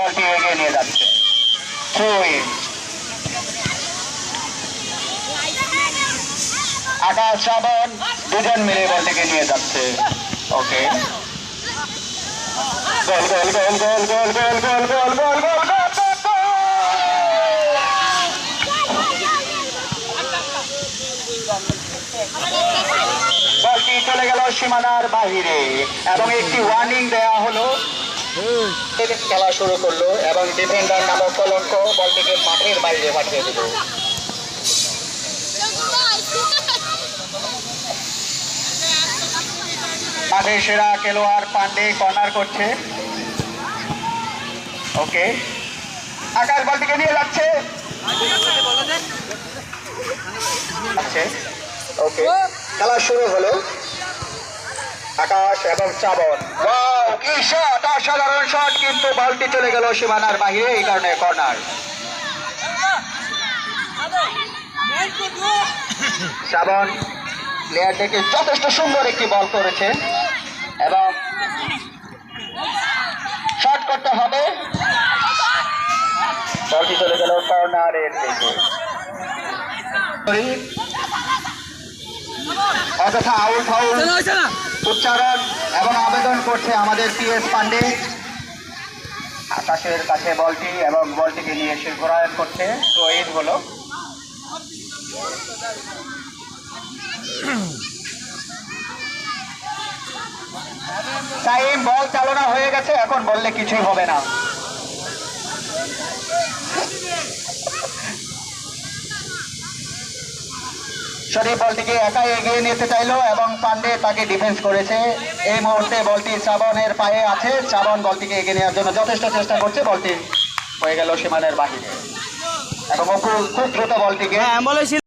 বলটি এগিয়ে নিয়ে যাচ্ছে আকাশ দুজন মিলে বলটিকে নিয়ে যাচ্ছে ওকে গোল গোল গোল গোল গোল গোল গোল গোল গোল গোল বলটি চলে গেল সীমানার বাহিরে এবং একটি ওয়ার্নিং হলো খেলা শুরু করল এবং ডিফেন্ডার নামক কলঙ্ক বলটিকে মাঠের বাইরে পাঠিয়ে দিল। মাঠের সেরা খেলোয়াড় পান্ডে কর্নার করছে। ওকে। আকাশ বলটিকে নিয়ে যাচ্ছে। ওকে। খেলা শুরু হলো। আকাশ এবং শ্রাবণ কিন্তু বলটি চলে গেল সীমানার বাহিরে এই কারণে কর্নার। শ্রাবণ প্লেয়ার থেকে যথেষ্ট সুন্দর একটি বল করেছে এবং শট করতে হবে। বলটি চলে গেল কর্নারের দিকে। অযথা আউট ফাউল উচ্চারণ এবং আবেদন করছে আমাদের পিএস পান্ডে। আকাশের কাছে বলটি এবং বলটিকে নিয়ে এসে ঘোরায়ন করছে। তো এই হলো। টাইম বল চালনা হয়ে গেছে, এখন বললে কিছুই হবে না। শরীফ বলটিকে একাই এগিয়ে নিতে চাইলো এবং পান্ডে তাকে ডিফেন্স করেছে। এই মুহূর্তে বলটি শ্রাবণের পায়ে আছে। শ্রাবণ বলটিকে এগিয়ে নেওয়ার জন্য যথেষ্ট চেষ্টা করছে। বলটি হয়ে গেল সীমানের বাহিরে। এবং অপু খুব দ্রুত বলটিকে হ্যাঁ বলেছিল।